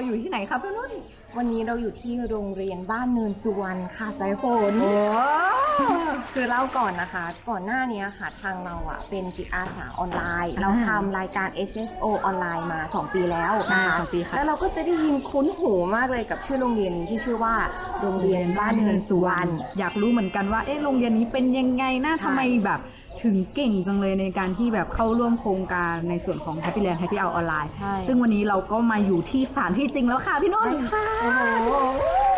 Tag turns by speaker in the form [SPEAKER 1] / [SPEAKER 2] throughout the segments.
[SPEAKER 1] เราอยู่ที่ไหนคะพี่นุ่น
[SPEAKER 2] วันนี้เราอยู่ที่โรงเรียนบ้านเนินสุวรรณค่ะสายฝน
[SPEAKER 1] โอ้
[SPEAKER 2] คือเล่าก่อนนะคะ ก่อนหน้านี้ค่ะทางเราอะเป็นจิตอาสาออนไลน์ เราทำรายการ HSO ออนไลน์มา 2 ปีแล้ว
[SPEAKER 1] ใช่
[SPEAKER 2] นะคะ
[SPEAKER 1] สองปีค่ะ
[SPEAKER 2] แล้วเราก็จะได้ยินคุ้นหูมากเลยกับชื่อโรงเรียนนี้ที่ชื่อว่าโรงเรียนบ้านเนินสุวรรณ
[SPEAKER 1] อยากรู้เหมือนกันว่าเอ๊ะโรงเรียนนี้เป็นยังไงนะ
[SPEAKER 2] ใช่
[SPEAKER 1] ทำไมแบบถึงเก่งจังเลยในการที่แบบเข้าร่วมโครงการในส่วนของ Happy Land Happy Hour ออนไลน์
[SPEAKER 2] ใช่
[SPEAKER 1] ซึ่งวันนี้เราก็มาอยู่ที่สถานที่จริงแล้วค่ะพี่นุ่น
[SPEAKER 2] ใช่ค่ะ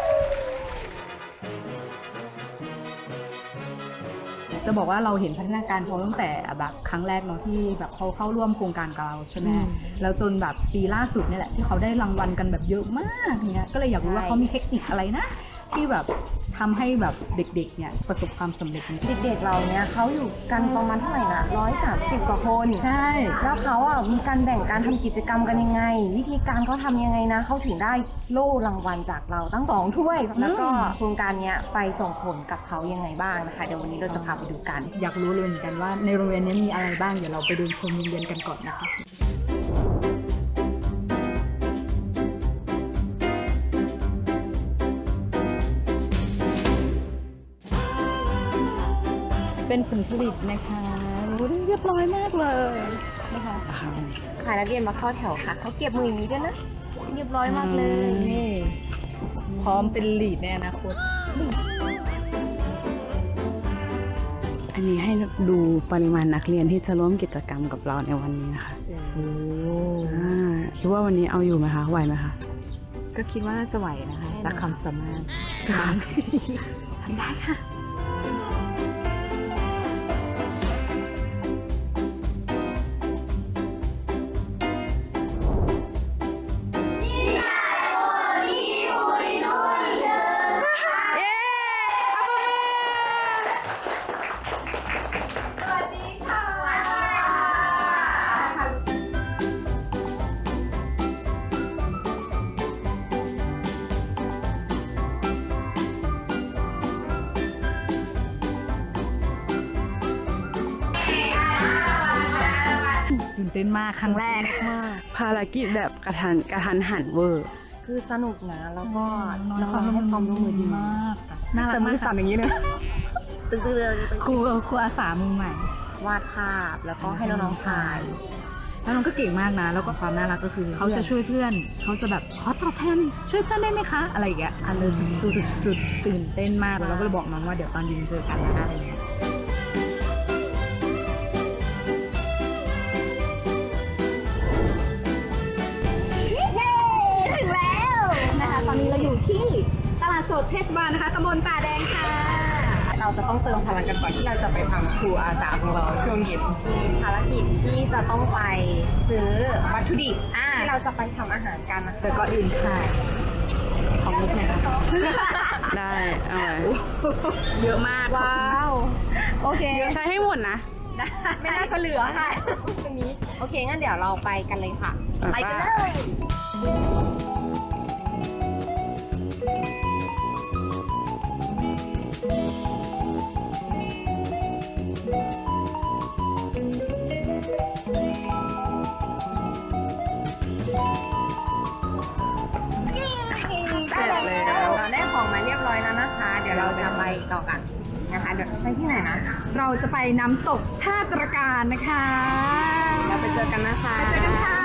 [SPEAKER 1] จะบอกว่าเราเห็นพัฒนาการเขาตั้งแต่แบบครั้งแรกเนาะที่แบบเขาเข้าร่วมโครงการกับเราใช่ไหม
[SPEAKER 2] อืม
[SPEAKER 1] แล้วจนแบบปีล่าสุดเนี่ยแหละที่เขาได้รางวัลกันแบบเยอะมากเนี่ยก็เลยอยากรู้ว่า
[SPEAKER 2] ใช่
[SPEAKER 1] เขามีเทคนิคอะไรนะ ที่แบบ ทำให้แบบเด็กๆเนี่ยประสบความสำเร็จใน
[SPEAKER 2] เด็กๆเราเนี่ยเขาอยู่กันประมาณเท่าไหร่นะร้อยสามสิบกว่าคน
[SPEAKER 1] ใช่
[SPEAKER 2] แล้วเขาอะมีการแบ่งการทำกิจกรรมกันยังไง วิธีการเขาทำยังไงนะเขาถึงได้โล่รางวัลจากเราตั้งสองถ้วย แล้วก็โครงการเนี้ยไปส่งผลกับเขายังไงบ้างนะคะเดี๋ยววันนี้เราจะพาไปดูกัน
[SPEAKER 1] อยากรู้เลยเหมือนกันว่าในโรงเรียนนี้มีอะไรบ้างเดี๋ยวเราไปเดินชมโรงเรียนกันก่อนนะคะ เป็นผลผลิตนะคะโอ้ยเรียบร้อยมากเลยนะคะ
[SPEAKER 2] ขายนักเรียนมาเข้าแถวค่ะเขาเก็บมืออย่างนี้ด้วยนะเรียบร้อยมากเลย
[SPEAKER 1] นี่ พร้อมเป็นลีดในอนาคต
[SPEAKER 3] อันนี้ให้ดูปริมาณนักเรียนที่จะร่วมกิจกรรมกับเราในวันนี้นะคะ
[SPEAKER 1] โอ้
[SPEAKER 3] อ่าคิดว่าวันนี้เอาอยู่ไหมคะ ไหวไหมคะ
[SPEAKER 1] ก็คิดว่าน่าจะไหวนะคะจากความสามารถทำได้ค่ะ ตื่นเต้นมากครั้งแรก
[SPEAKER 2] มาก
[SPEAKER 3] ภารกิจแบบกระทันกระทันหันเวอร์
[SPEAKER 2] คือสนุกนะ แล้วก็
[SPEAKER 1] น้
[SPEAKER 2] น้
[SPEAKER 1] อ
[SPEAKER 2] อง
[SPEAKER 1] ย
[SPEAKER 2] ๆให้ความร่วมมือดี
[SPEAKER 1] มากค่ะน่ารั
[SPEAKER 2] แต่
[SPEAKER 1] ก
[SPEAKER 2] มื
[SPEAKER 1] มา
[SPEAKER 2] อกสั่นอย่างนี้เลยตึ้งๆเลย
[SPEAKER 1] ครูครูอาสามือใหม่
[SPEAKER 2] วาดภาพแล้วก็ให้น้องๆถ่าย
[SPEAKER 1] แล้วน้องก็เก่งมากนะ แล้วก็ความน่ารักก็คือ เขาจะช่วยเพื่อน เขาจะแบบขอตอบแทนช่วยเพื่อนได้ไหมคะ อะไรอย่างเงี้ยอันเลยสุดๆสุดๆตื่นเต้นมากแล้วเราก็เลยบอกน้องว่าเดี๋ยวตอนเย็นเจอกันนะอะไรเงี้ย ศบาลนะคะตำบลป่าแดงค่ะ
[SPEAKER 2] เราจะต้องเติมพลังกันก่อนที่เราจะไปทำครูอาสาของเราช่วงเย็นมีภารกิจที่จะต้องไปซื้อวัตถุดิบที่เราจะไปทำอาหารกันนะคะ
[SPEAKER 1] แต่ก่อนอื่นค่ะของนิดหนะคะ
[SPEAKER 3] ได้ เอาไว้
[SPEAKER 1] เยอะมาก
[SPEAKER 2] ว้าว โอเค
[SPEAKER 3] ใช้ให้หมดนะ
[SPEAKER 2] ไม่น่าจะเหลือค่ะตรงนี้ โอเค งั้นเดี๋ยวเราไปกันเลยค่ะ ไปกันเลย
[SPEAKER 3] เดี๋
[SPEAKER 2] ยวเราจะไปต่อกันนะคะเดี๋ยวไปที่ไหนนะ
[SPEAKER 1] เราจะไปน้ำตกชาติตรการนะคะ
[SPEAKER 2] เราไปเจอกันนะคะ
[SPEAKER 1] ไปเจอกันค่ะ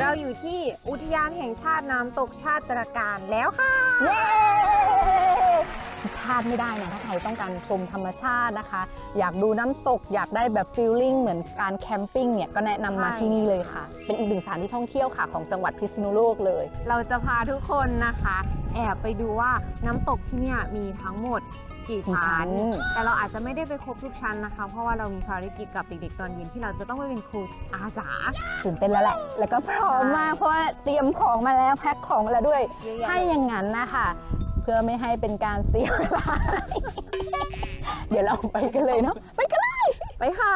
[SPEAKER 2] เราอยู่ที่อุทยานแห่งชาติน้ำตกชาติตรการแล้วค่ะ
[SPEAKER 4] เย้พ ลาดไม่ได้นะถ้าใครต้องการชมธรรมชาตินะคะ อยากดูน้ำตกอยากได้แบบฟีลลิ่งเหมือนการแคมปิ้งเนี่ยก็แนะนำมา
[SPEAKER 2] ใช่
[SPEAKER 4] ที่นี่เลยค่ะ เป็นอีกหนึ่งสถานที่ท่องเที่ยวค่ะของจังหวัดพิษณุโลกเลย
[SPEAKER 2] เราจะพาทุกคนนะคะ แอบไปดูว่าน้ำตกที่เนี่ยมีทั้งหมดกี่
[SPEAKER 4] กี่ชั้
[SPEAKER 2] ชั้น
[SPEAKER 4] น
[SPEAKER 2] แต่เราอาจจะไม่ได้ไปครบทุกชั้นนะคะ เพราะว่าเรามีภารกิจกับเด็กๆตอนเย็นที่เราจะต้องไปเป็นครูอาสา
[SPEAKER 4] ตื่นเต้นแล้วแหละ แล้วก็พร้อมมากเพราะว่าเตรียมของมาแล้วแพ็คของมาแล้วด้วย
[SPEAKER 2] เยอะแยะ
[SPEAKER 4] ให้อย่างนั้นนะคะเพื่อไม่ให้เป็นการเสียเวลา เดี๋ยวเราไปกันเลยเนาะไปกันเลย
[SPEAKER 2] ไปค่ะ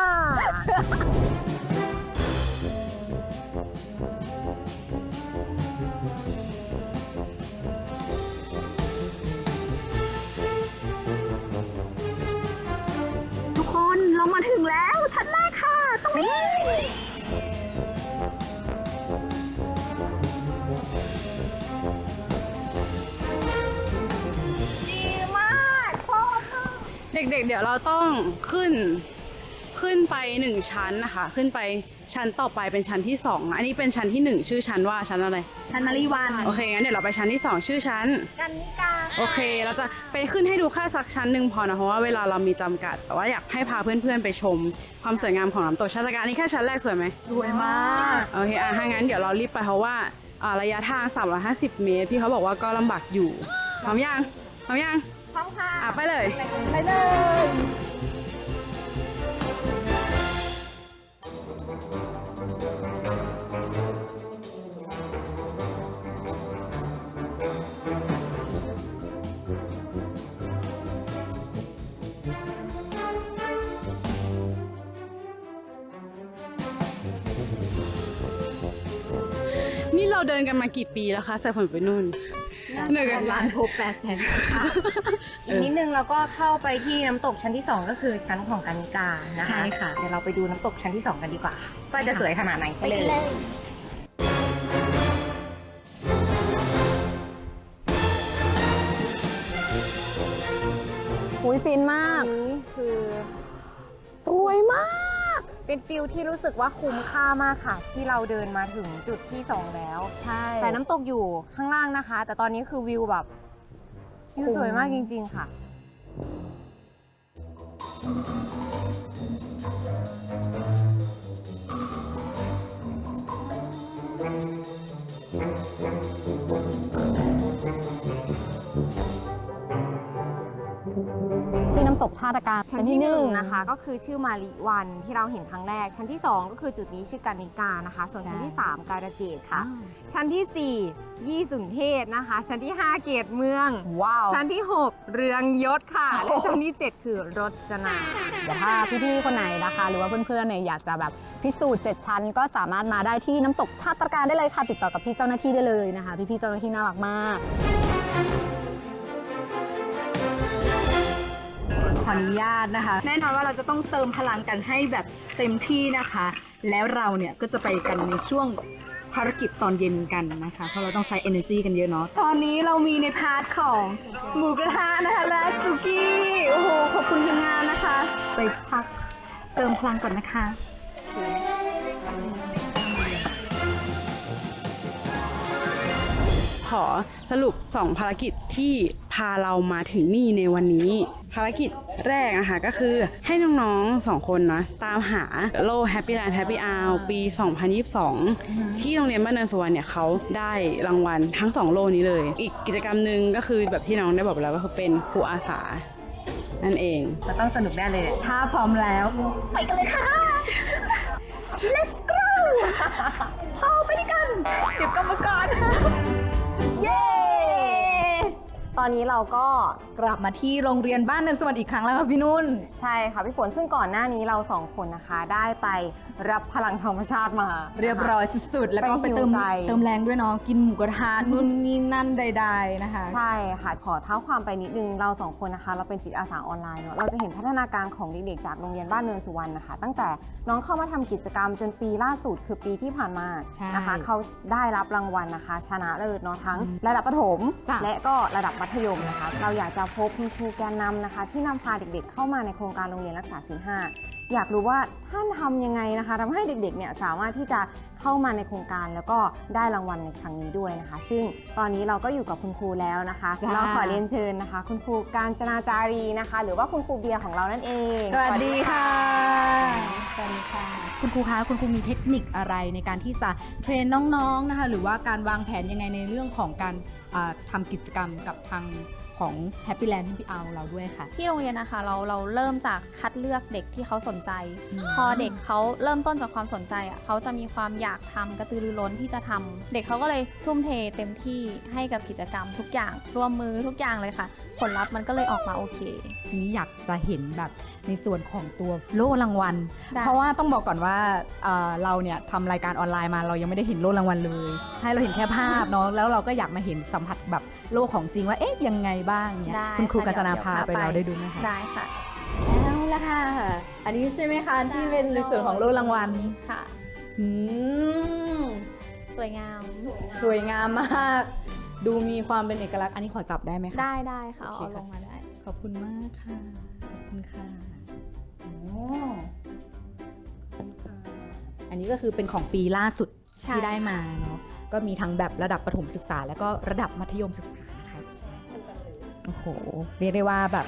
[SPEAKER 3] เด็กๆเดี๋ยวเราต้องขึ้นขึ้นไปหนึ่งชั้นนะคะ ขึ้นไปชั้นต่อไปเป็นชั้นที่สองอันนี้เป็นชั้นที่หนึ่งชื่อชั้นว่าชั้นอะไร
[SPEAKER 1] ชั้นมารีวัน
[SPEAKER 3] โอเคงั้นเดี๋ยวเราไปชั้นที่สองชื่อชั้น
[SPEAKER 2] กันนิกา
[SPEAKER 3] โอเค เราจะไปขึ้นให้ดูแค่สักชั้นหนึ่งพอนะเพราะว่าเวลาเรามีจำกัด แต่ว่าอยากให้พาเพื่อนๆไปชม ความสวยงามของน้ำตกชาตการอันนี้แค่ชั้นแรกสวยไหม
[SPEAKER 1] สวยมาก
[SPEAKER 3] โอเคอะถ้างั้นเดี๋ยวเรารีบไปเพราะว่าอ่าระยะทาง 350 เมตร พี่เขาบอกว่าก็ลำบากอยู่พร้อมยังพร้อมยัง
[SPEAKER 2] พร้อมค่ะ
[SPEAKER 3] อะไปเลย
[SPEAKER 2] ไปเลย
[SPEAKER 3] นี่เราเดินกันมากี่ปีแล้วคะใส่ฝนไปนู่นเหนื่อยกัน
[SPEAKER 1] ล้านหกแปดแสน
[SPEAKER 2] อีกนิดนึงเราก็เข้าไปที่น้ำตกชั้นที่ 2 ก็คือชั้นของกันนิกานะคะ
[SPEAKER 1] ใช่ค่ะ
[SPEAKER 2] เดี๋ยวเราไปดูน้ำตกชั้นที่ 2 กันดีกว่าว่าจะสวยขนาดไหนไปเลย
[SPEAKER 4] อุ้ยฟินมาก
[SPEAKER 2] นี่คือ
[SPEAKER 4] สวยมาก
[SPEAKER 2] เป็นฟิลที่รู้สึกว่าคุ้มค่ามากค่ะ ที่เราเดินมาถึงจุดที่ 2 แล้ว
[SPEAKER 4] ใช่
[SPEAKER 2] แต่น้ำตกอยู่ข้างล่างนะคะ แต่ตอนนี้คือวิวแบบวิวสวยมากจริง ๆ ค่ะ
[SPEAKER 4] ที่น้ำ ตกท่าตะการ
[SPEAKER 2] ชั้นที่หนึ่งนะคะก็คือชื่อมาริวันที่เราเห็นครั้งแรก ชั้นที่ 2 ก็คือจุดนี้ชื่อการนิกานะคะ ส่วนชั้นที่ 3 การะเกดค่ะ ชั้นทีสี่ 4 ยี่สุนเทศนะคะ ชั้นที่ 5 เกตเมือง
[SPEAKER 4] ว้าว
[SPEAKER 2] ชั้นที่ 6 เรืองยศค่ะ และชั้นที่ 7 คือรจนา
[SPEAKER 4] เดี๋ยวถ้าพี่ๆคนไหนนะคะ หรือว่าเพื่อนๆเนี่ยอยากจะแบบพิสูจน์ 7 ชั้น ก็สามารถมาได้ที่น้ำตกชาติตรการได้เลยค่ะติดต่อกับพี่เจ้าหน้าที่ได้เลยนะคะ พี่ๆเจ้าหน้าที่น่ารักมาก
[SPEAKER 1] ขออนุญาตนะคะ แน่นอนว่าเราจะต้องเติมพลังกันให้แบบเต็มที่นะคะ แล้วเราเนี่ยก็จะไปกันในช่วงภารกิจตอนเย็นกันนะคะ เพราะเราต้องใช้ energy กันเยอะเนาะ ตอนนี้เรามีในพาร์ทของหมูกระทะนะคะและสุกี้ โอ้โห ขอบคุณทีมงานนะคะ ไปพักเติมพลังก่อนนะคะ
[SPEAKER 3] ขอสรุป 2 ภารกิจที่พาเรามาถึงนี่ในวันนี้ ภารกิจแรกนะคะก็คือให้น้องๆ 2 คนนะตามหาโล่ Happy Land Happy Hour ปี 2022 ที่โรงเรียนบ้านเนินสุวรรณเนี่ยเขาได้รางวัลทั้ง 2 โล่นี้เลย อีกกิจกรรมหนึ่งก็คือแบบที่น้องได้บอกไปแล้วก็คือเป็นครูอาสานั่นเอง
[SPEAKER 2] เราต้องสนุกได้เลย
[SPEAKER 1] ถ้าพร้อมแล้ว ไปกันเลยค่ะ let's go เข้าไปด้วยกันเก็บกรรมกรเย้ ตอนนี้เราก็กลับมาที่โรงเรียนบ้านเนินสวัสดิ์อีกครั้งแล้วค่ะพี่นุ่น
[SPEAKER 2] ใช่ค่ะพี่ฝนซึ่งก่อนหน้านี้เราสองคนนะคะ ได้ไปรับพลังธรรมชาติมา
[SPEAKER 1] เรียบร้อยสุดๆ แล้วก็ไปเติม
[SPEAKER 2] ไปหิวใจ
[SPEAKER 1] เติมแรงด้วยเนาะกินหมูกระทะนู่นนี่นั่นใด ๆนะคะ
[SPEAKER 2] ใช่ค่ะขอเท้าความไปนิดนึงเราสองคนนะคะ เราเป็นจิตอาสาออนไลน์เนาะเราจะเห็นพัฒนาการของเด็กๆจากโรงเรียนบ้านเนินสุวรรณนะคะ ตั้งแต่น้องเข้ามาทำกิจกรรมจนปีล่าสุดคือปีที่ผ่านมา
[SPEAKER 1] ใช่
[SPEAKER 2] นะคะ เขาได้รับรางวัลนะคะ ชนะเลิศเนาะทั้งระดับประถม
[SPEAKER 1] จ้ะ
[SPEAKER 2] และก็ระดับมัธยมนะคะ เราอยากจะพบคุณครูแกนนำนะคะ ที่นำพาเด็กๆ เข้ามาในโครงการโรงเรียนรักษาศีลห้าอยากรู้ว่าท่านทำยังไงนะคะทำให้เด็กๆเนี่ยสามารถที่จะเข้ามาในโครงการแล้วก็ได้รางวัลในครั้งนี้ด้วยนะคะ ซึ่งตอนนี้เราก็อยู่กับคุณครูแล้วนะคะ
[SPEAKER 1] จ้า
[SPEAKER 2] เราขอเรียนเชิญนะคะ คุณครูการจนาจารีนะคะ หรือว่าคุณครูเบียร์ของเรานั่นเอง
[SPEAKER 1] สวัสดีค่ะสวัสดีค่ะ ครูคะคุณครูมีเทคนิคอะไรในการที่จะเทรนน้องๆนะคะหรือว่าการวางแผนยังไงในเรื่องของการอ่าทำกิจกรรมกับทาง ของ Happy Land Happy Hour เราด้วยค่ะ
[SPEAKER 5] ที่โรงเรียนนะคะเราเราเริ่มจากคัดเลือกเด็กที่เขาสนใจ
[SPEAKER 1] อืม
[SPEAKER 5] พอเด็กเขาเริ่มต้นจากความสนใจอะเขาจะมีความอยากทำกระตือรือร้นที่จะทำเด็กเขาก็เลยทุ่มเทเต็มที่ให้กับกิจกรรมทุกอย่างร่วมมือทุกอย่างเลยค่ะ ผลลัพธ์มันก็เลยออกมาโอเค
[SPEAKER 1] ทีนี้อยากจะเห็นแบบในส่วนของตัวโล่รางวัล
[SPEAKER 5] ได้
[SPEAKER 1] เพราะว่าต้องบอกก่อนว่าเอ่อเราเนี่ยทำรายการออนไลน์มาเรายังไม่ได้เห็นโล่รางวัลเลย ใช่เราเห็นแค่ภาพเนาะแล้วเราก็อยากมาเห็นสัมผัสแบบโล่ของจริงว่าเอ๊ะยังไงบ้างเนี่ย
[SPEAKER 5] ได้
[SPEAKER 1] คุณครู
[SPEAKER 5] ค่ะ
[SPEAKER 1] กัญจนา
[SPEAKER 5] เดี๋ยว
[SPEAKER 1] พาไป
[SPEAKER 5] พาไป
[SPEAKER 1] เราได้ดูไหมคะ
[SPEAKER 5] ได้ค่ะ
[SPEAKER 1] แล้วละค่ะ อันนี้ใช่ไหมคะที่เป็นในส่วนของโล่รางวัล
[SPEAKER 5] ค่ะ
[SPEAKER 1] อืม
[SPEAKER 5] สวยงาม
[SPEAKER 1] สวยงามมาก ดูมีความเป็นเอกลักษณ์อันนี้ขอจับได้ไหมคะ
[SPEAKER 5] ได้ได้ค่ะเอา
[SPEAKER 1] โอเค
[SPEAKER 5] เอา
[SPEAKER 1] ค่ะ
[SPEAKER 5] ลงมาได้
[SPEAKER 1] ขอบคุณมากค่ะ ขอบคุณค่ะ โอ้ขอบคุณค่ะ อันนี้ก็คือเป็นของปีล่าสุด
[SPEAKER 5] ใช่
[SPEAKER 1] ที่ได้มาเนาะ ก็มีทั้งแบบระดับประถมศึกษา แล้วก็ระดับมัธยมศึกษานะคะ โอ้โห เรียกได้ว่าแบบ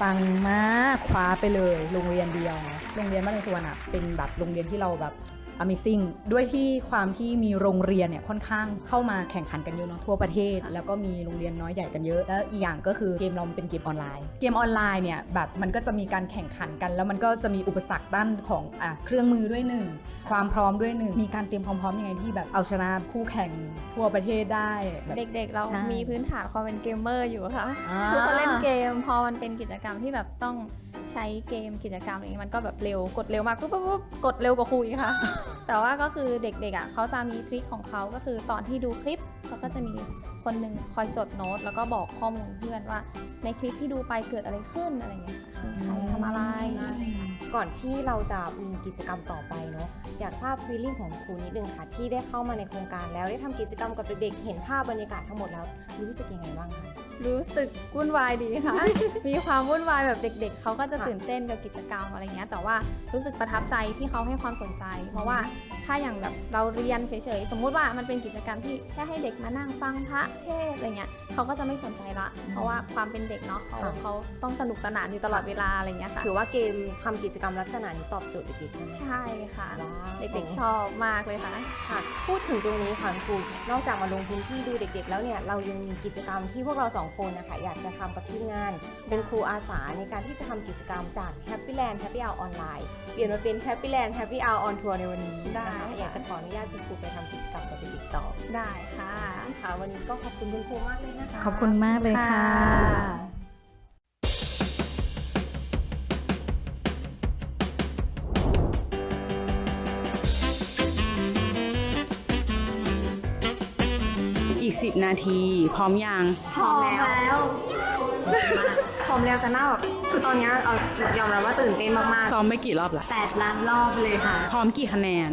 [SPEAKER 1] ปังมากคว้าไปเลย โรงเรียนเดียว โรงเรียนบ้านในสุวรรณเป็นแบบโรงเรียนที่เราแบบ Amazing ด้วยที่ความที่มีโรงเรียนเนี่ยค่อนข้างเข้ามาแข่งขันกันเยอะเนาะทั่วประเทศ แล้วก็มีโรงเรียนน้อยใหญ่กันเยอะ แล้วอีกอย่างก็คือเกมเรามันเป็นเกมออนไลน์ เกมออนไลน์เนี่ยแบบมันก็จะมีการแข่งขันกัน แล้วมันก็จะมีอุปสรรคด้านของอะเครื่องมือด้วยหนึ่งความพร้อมด้วยหนึ่งมีการเตรียมความพร้อมยังไงที่แบบเอาชนะคู่แข่งทั่วประเทศได้แบบ
[SPEAKER 5] เด็กๆ เรา
[SPEAKER 1] ใช่
[SPEAKER 5] มีพื้นฐานความเป็นเกมเมอร์อยู่ค่ะ
[SPEAKER 1] อ่า
[SPEAKER 5] คือเขาเล่นเกมพอมันเป็นกิจกรรมที่แบบต้อง ใช้เกมกิจกรรมอะไรอย่างนี้มันก็แบบเร็วกดเร็วมากปุ๊บปุ๊บปุ๊บกดเร็วกว่าครูอีกค่ะ แต่ว่าก็คือเด็กๆอะเขาจะมีทริคของเขาก็คือตอนที่ดูคลิปเขาก็จะมีคนหนึ่งคอยจดโน้ต แล้วก็บอกข้อมูลเพื่อนว่า ในคลิปที่ดูไปเกิดอะไรขึ้นอะไรอย่างเงี้ยค่ะใครทำอะไร
[SPEAKER 2] ก่อนที่เราจะมีกิจกรรมต่อไปเนาะอยากทราบฟีลลิ่งของครูนิดนึงค่ะ ที่ได้เข้ามาในโครงการแล้วได้ทำกิจกรรมกับเด็กๆเห็นภาพบรรยากาศทั้งหมดแล้วรู้สึกยังไงบ้างคะ
[SPEAKER 5] รู้สึกวุ่นวายดีค่ะ มีความวุ่นวายแบบเด็ก ๆ เขาก็จะ
[SPEAKER 2] ค่ะ
[SPEAKER 5] ตื่นเต้นกับกิจกรรมอะไรเงี้ย แต่ว่ารู้สึกประทับใจที่เขาให้ความสนใจ เพราะว่าถ้าอย่างแบบเราเรียนเฉยๆ สมมุติว่ามันเป็นกิจกรรมที่แค่ให้เด็กมานั่งฟังพระเทศน์อะไรเงี้ย เขาก็จะไม่สนใจละ เพราะว่าความเป็นเด็กเนาะเขาเขาต้องสนุกสนานอยู่ตลอดเวลาอะไรเงี้ยค่ะ
[SPEAKER 2] ถือว่าเกมทำกิจกรรมลักษณะนี้ตอบโจทย์เด็กๆใช่ไหม
[SPEAKER 5] ใช่ค่ะ
[SPEAKER 2] ว้าว
[SPEAKER 5] เด็กๆชอบมากเลยค่ะ
[SPEAKER 2] ค่ะ พูดถึงตรงนี้ค่ะครูนอกจากมาลงพื้นที่ดูเด็ก ๆ แล้วเนี่ยเรายังมีกิจกรรมที่พวกเราสองคนนะคะอยากจะทำกับทีมงาน เป็นครูอาสาในการที่จะทำกิจกรรมจาก Happy Land Happy Hour ออนไลน์เปลี่ยนมาเป็น Happy Land Happy Hour on Tour ในวันนี้
[SPEAKER 5] ได้
[SPEAKER 2] นะคะ
[SPEAKER 5] ค่ะ
[SPEAKER 2] อยากจะขออนุญาตคุณครูไปทำกิจกรรมกับเด็กๆต่อ
[SPEAKER 5] ได้ค่ะ
[SPEAKER 2] ค่ะ วันนี้ก็ขอบคุณคุณครูมากเลยนะคะ
[SPEAKER 1] ขอบคุณมากเลยค่ะ
[SPEAKER 5] ค่ะ
[SPEAKER 3] 10 นาที พร้อมยัง
[SPEAKER 2] พร้อมแล้วพร้อมแล้วแต่หน้าแบบคือตอนเนี้ยเอายอมรับว่าตื่นเต้นมาก
[SPEAKER 3] ซ้อมไปกี่รอบละ
[SPEAKER 2] ๆแปดล้านรอบเลยค่ะ
[SPEAKER 3] พร้อมกี่คะแนน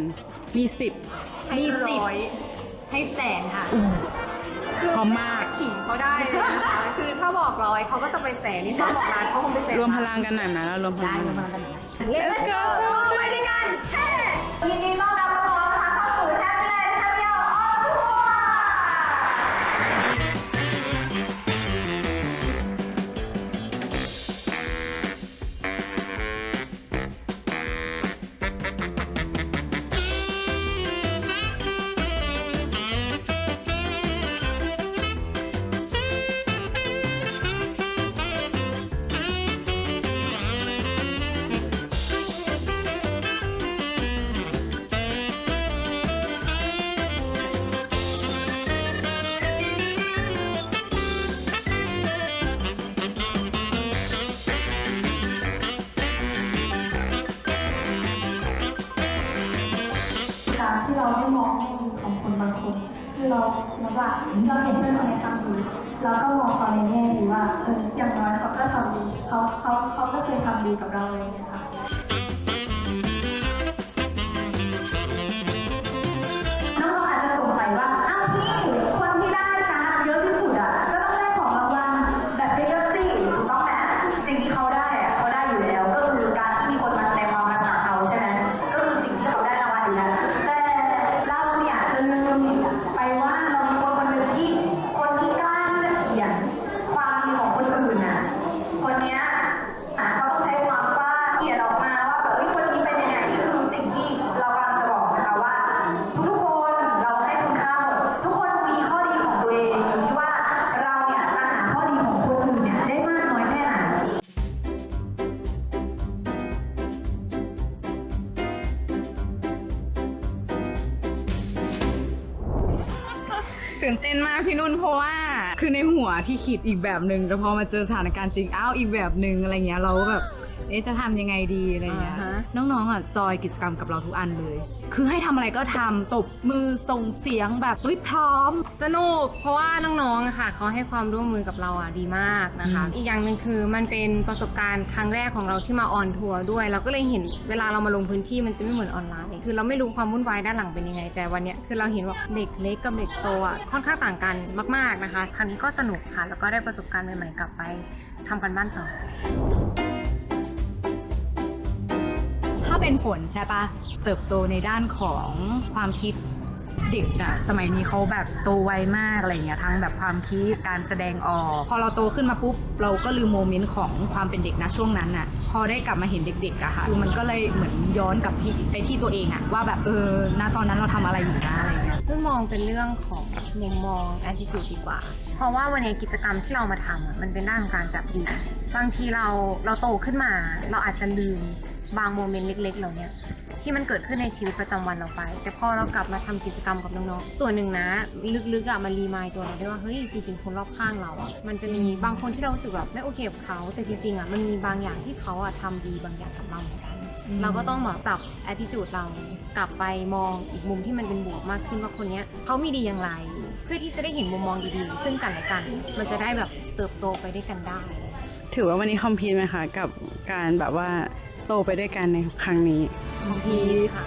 [SPEAKER 3] มี10
[SPEAKER 2] มีสิบให้แสนค่ะ
[SPEAKER 3] พร้อมมาก
[SPEAKER 2] ขิงเขาได้เลยนะคะคือถ้าบอกร้อยเขาก็จะไปแสนนี่ถ้าบอกล้านเขาคงไปแสน
[SPEAKER 3] รวมพลังกันหน่อยไหมแล้วรวมพลังกันหน่อย
[SPEAKER 2] Let's go เรา
[SPEAKER 6] ได้มองในมุมของคนบางคนคือเราเราว่าเราเห็นเพื่อนคนนี้ทำดีเราก็มองเขาในแง่ดีว่าเอออย่างน้อยเขาก็ทำดีเขาเขาเขาก็เคยทำดีกับเราอะไรอย่างเลย ตื่นเต้นมาก
[SPEAKER 3] พี่นุ่นเพราะว่า คือในหัวที่คิดอีกแบบหนึ่งแต่พอมาเจอสถานการณ์จริงอ้าวอีกแบบหนึ่งอะไรเงี้ยเราก็แบบ เอ๊ะจะทำยังไงดีอะไรเงี้ย
[SPEAKER 1] อ่าฮะ
[SPEAKER 3] น้องๆอะจอยกิจกรรมกับเราทุกอันเลย คือให้ทำอะไรก็ทำตบมือส่งเสียงแบบเฮ้ยพร้อม
[SPEAKER 2] สนุกเพราะว่าน้องๆอะค่ะเขาให้ความร่วมมือกับเราอะดีมากนะคะ
[SPEAKER 3] อืม
[SPEAKER 2] อีกอย่างหนึ่งคือมันเป็นประสบการณ์ครั้งแรกของเราที่มาออนทัวร์ด้วย เราก็เลยเห็นเวลาเรามาลงพื้นที่มันจะไม่เหมือนออนไลน์คือเราไม่รู้ความวุ่นวายด้านหลังเป็นยังไง แต่วันเนี้ยคือเราเห็นว่าเด็กเล็กกับเด็กโตอะค่อนข้างต่างกันมาก ๆนะคะ ครั้งนี้ก็สนุกค่ะแล้วก็ได้ประสบการณ์ใหม่ๆกลับไปทำกันบ้านต่อ
[SPEAKER 1] เป็นฝนใช่ปะเติบโตในด้านของความคิดเด็กอะสมัยนี้เขาแบบโตไวมากอะไรเงี้ยทั้งแบบความคิดการแสดงออก พอเราโตขึ้นมาปุ๊บ เราก็ลืมโมเมนต์ของความเป็นเด็กนะช่วงนั้นอะพอได้กลับมาเห็นเด็กๆอะค่ะคือมันก็เลยเหมือนย้อนกลับไปที่ตัวเองอะว่าแบบเออณตอนนั้นเราทำอะไรอยู่นะอะไรเงี้ย
[SPEAKER 2] นุ่นมองเป็นเรื่องของมุมมอง attitude ดีกว่า เพราะว่าวันนี้กิจกรรมที่เรามาทำอะมันเป็นด้านของการจับดีบางทีเราเราโตขึ้นมา เราอาจจะลืม บางโมเมนต์เล็ก ๆ เหล่าเนี้ยที่มันเกิดขึ้นในชีวิตประจำวันเราไป แต่พอเรากลับมาทำกิจกรรมกับน้องๆ ส่วนหนึ่งนะ ลึกๆอะมันรีมายตัวเราได้ว่าเฮ้ยจริงๆคนรอบข้างเราอะมันจะมีบางคนที่เรารู้สึกแบบไม่โอเคกับเขา แต่จริงๆอะมันมีบางอย่างที่เขาอะทำดีบางอย่างกับเราเหมือนกันเราก็ต้องแบบปรับ attitude เรากลับไปมองอีกมุมที่มันเป็นบวกมากขึ้นว่าคนเนี้ยเขามีดีอย่างไร เพื่อที่จะได้เห็นมุมมองดีๆ ซึ่งกันและกัน มันจะได้แบบเติบโตไปด้วยกันได้
[SPEAKER 3] ถือว่าวันนี้คอมพีทไหมคะกับการแบบว่า โตไปด้วยกันในครั้งนี้
[SPEAKER 2] บางทีค่ะ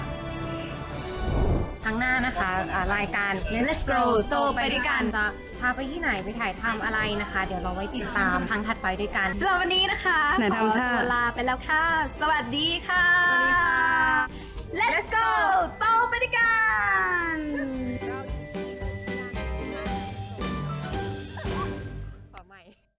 [SPEAKER 2] ครั้งหน้านะคะอ่ารายการ Let's Grow โตไปด้วยกันจะพาไปที่ไหนไปถ่ายทำอะไรนะคะ เดี๋ยวเราไว้ติดตามครั้งถัดไปด้วยกัน
[SPEAKER 1] สำหรับวันนี้นะคะ
[SPEAKER 3] ไหนทำท่า
[SPEAKER 1] ขอตัวลาไปแล้วค่ะ สวัสดีค่ะ
[SPEAKER 2] สวัสดีค่ะ
[SPEAKER 1] Let's go โต